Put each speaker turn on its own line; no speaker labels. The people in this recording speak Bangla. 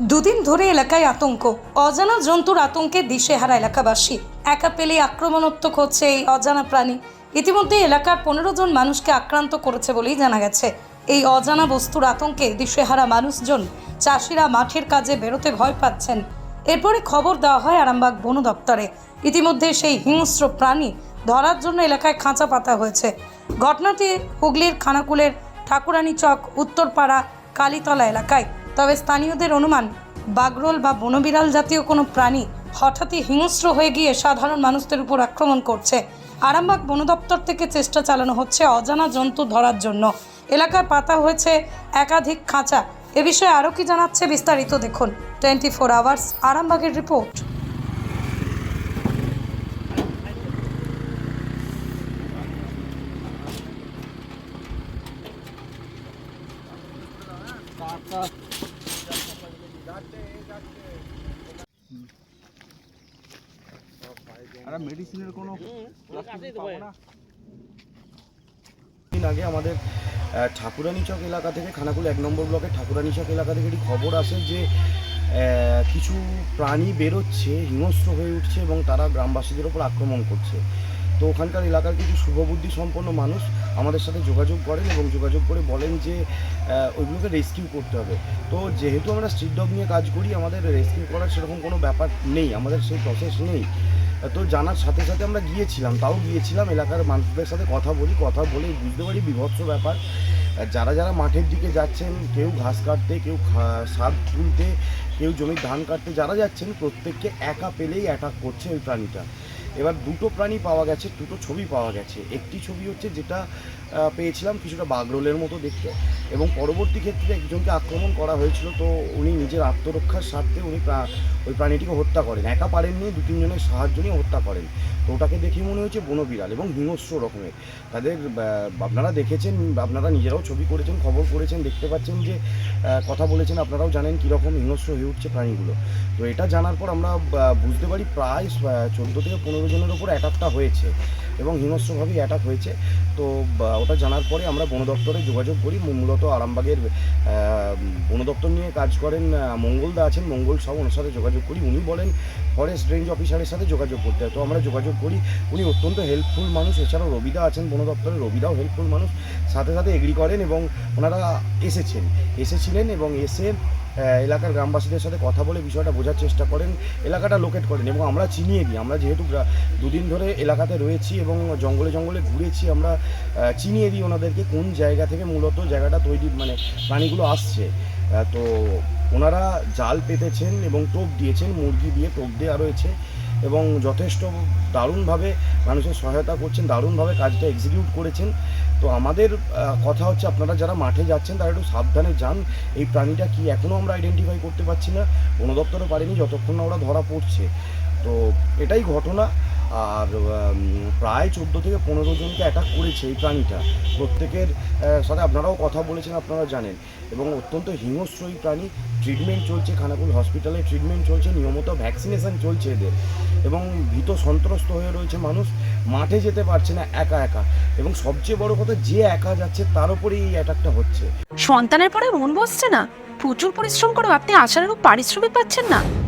দুদিন ধরে এলাকায় আতঙ্ক। অজানা জন্তুর আতঙ্কে দিশেহারা এলাকাবাসী। একা পেলে আক্রমণাত্মক হচ্ছে এই অজানা প্রাণী। ইতিমধ্যে এলাকার পনেরো জন মানুষকে আক্রান্ত করেছে বলেই জানা গেছে। এই অজানা বস্তুর আতঙ্কে দিশেহারা মানুষজন চাষিরা মাঠের কাজে বেরোতে ভয় পাচ্ছেন। এরপরে খবর দেওয়া হয় আরামবাগ বন দপ্তরে। ইতিমধ্যে সেই হিংস্র প্রাণী ধরার জন্য এলাকায় খাঁচা পাতা হয়েছে। ঘটনাটি হুগলির খানাকুলের ঠাকুরানী চক, উত্তরপাড়া, কালীতলা এলাকায়। তবে স্থানীয়দের অনুমান, বাগরোল বা বনবিড়াল জাতীয় কোনো প্রাণী হঠাৎই হিংস্র হয়ে গিয়ে সাধারণ মানুষদের উপর আক্রমণ করছে। আরামবাগ বন দপ্তর থেকে চেষ্টা চালানো হচ্ছে অজানা জন্তু ধরার জন্য। এলাকায় পাতা হয়েছে একাধিক খাঁচা। এ বিষয়ে আরও কি জানাচ্ছে বিস্তারিত দেখুন। টোয়েন্টি ফোর আওয়ার্স, আরামবাগের রিপোর্ট।
আর মেডিসিনের কোনো
দিন আগে আমাদের ঠাকুরানী চক এলাকা থেকে খানাকুল এক নম্বর ব্লকের ঠাকুরানী চক এলাকা থেকে একটি খবর আসে যে কিছু প্রাণী বেরোচ্ছে হিংস্র হয়ে উঠছে এবং তারা গ্রামবাসীদের ওপর আক্রমণ করছে। তো ওখানকার এলাকার কিছু শুভবুদ্ধি সম্পন্ন মানুষ আমাদের সাথে যোগাযোগ করেন এবং যোগাযোগ করে বলেন যে ওইগুলোকে রেস্কিউ করতে হবে। তো যেহেতু আমরা স্ট্রিট ডগ নিয়ে কাজ করি আমাদের রেস্কিউ করার সেরকম কোনো ব্যাপার নেই আমাদের সেই প্রসেস নেই। তো জানার সাথে সাথে আমরা গিয়েছিলাম, তাও গিয়েছিলাম, এলাকার মানুষদের সাথে কথা বলি, কথা বলে বুঝতে পারি বিভৎস ব্যাপার। যারা যারা মাঠের দিকে যাচ্ছেন, কেউ ঘাস কাটতে, কেউ শাক তুলতে, কেউ জমির ধান কাটতে, যারা যাচ্ছেন, প্রত্যেককে একা পেলেই অ্যাটাক করছে ওই প্রাণীটা। এবার দুটো প্রাণী পাওয়া গেছে, দুটো ছবি পাওয়া গেছে। একটি ছবি হচ্ছে যেটা পেয়েছিলাম কিছুটা বাগরোলের মতো দেখতে। এবং পরবর্তী ক্ষেত্রে একজনকে আক্রমণ করা হয়েছিল, তো উনি নিজের আত্মরক্ষার স্বার্থে উনি ওই প্রাণীটিকে হত্যা করেন। একা পারেননি, দু, তিনজনের সাহায্য নিয়ে হত্যা করেন। তো ওটাকে দেখে মনে হয়েছে বনবিড়াল এবং হিংস্র রকমের। তাদের আপনারা দেখেছেন, আপনারা নিজেরাও ছবি করেছেন, খবর করেছেন, দেখতে পাচ্ছেন যে কথা বলেছেন, আপনারাও জানেন কীরকম হিংস্র হয়ে উঠছে প্রাণীগুলো। তো এটা জানার পর আমরা বুঝতে পারি প্রায় চোদ্দ থেকে পনেরো জনের ওপর অ্যাটাকটা হয়েছে এবং হিংস্রভাবেই অ্যাটাক হয়েছে। তো ওটা জানার পরে আমরা বন দপ্তরে যোগাযোগ করি মূ- মূলত আরামবাগের বনদপ্তর বন দপ্তর নিয়ে কাজ করেন মঙ্গলদা আছেন। মঙ্গল সব ওনার সাথে যোগাযোগ করি। উনি বলেন ফরেস্ট রেঞ্জ অফিসারের সাথে যোগাযোগ করতে হয়। তো আমরা যোগাযোগ করি। উনি অত্যন্ত হেল্পফুল মানুষ। এছাড়াও রবিদা আছেন বন দপ্তরের রবিদাও হেল্পফুল মানুষ। সাথে সাথে এগ্রি করেন এবং ওনারা এসেছেন। এসেছিলেন এবং এসে এলাকার গ্রামবাসীদের সাথে কথা বলে বিষয়টা বোঝার চেষ্টা করেন, এলাকাটা লোকেট করেন এবং আমরা চিনিয়ে দিই। আমরা যেহেতু দুদিন ধরে এলাকাতে রয়েছি এবং জঙ্গলে জঙ্গলে ঘুরেছি, আমরা চিনিয়ে দিই ওনাদেরকে কোন জায়গা থেকে মূলত জায়গাটা তৈরি মানে প্রাণীগুলো আসছে। তো ওনারা জাল পেতেছেন এবং টোপ দিয়েছেন, মুরগি দিয়ে টোপ দেওয়া রয়েছে। এবং যথেষ্ট দারুণভাবে মানুষের সহায়তা করছেন, দারুণভাবে কাজটা এক্সিকিউট করেছেন। তো আমাদের কথা হচ্ছে আপনারা যারা মাঠে যাচ্ছেন, তারা একটু সাবধানে যান। এই প্রাণীটা কি এখনও আমরা আইডেন্টিফাই করতে পারছি না? বন দপ্তরও পারেনি, যতক্ষণ না ওরা ধরা পড়ছে। তো এটাই ঘটনা। আর প্রায় চোদ্দ থেকে পনেরো জনকে অ্যাটাক করেছে এই প্রাণীটা। প্রত্যেকের সাথে আপনারাও কথা বলেছেন, আপনারা জানেন। এবং অত্যন্ত হিংস্র এই প্রাণী। ট্রিটমেন্ট চলছে খানাকুল হসপিটালে ট্রিটমেন্ট চলছে, নিয়মিত ভ্যাকসিনেশন চলছে এদের। এবং ভীত সন্ত্রস্ত হয়ে রয়েছে মানুষ, মাঠে যেতে পারছে না, একা একা। এবং সবচেয়ে বড় কথা, যে একা যাচ্ছে, তার উপরেই এই অ্যাটাকটা হচ্ছে।
সন্তানের পরে মন বসছে না? প্রচুর পরিশ্রম করেও আপনি আশানুরূপ পারিশ্রমিক পাচ্ছেন না?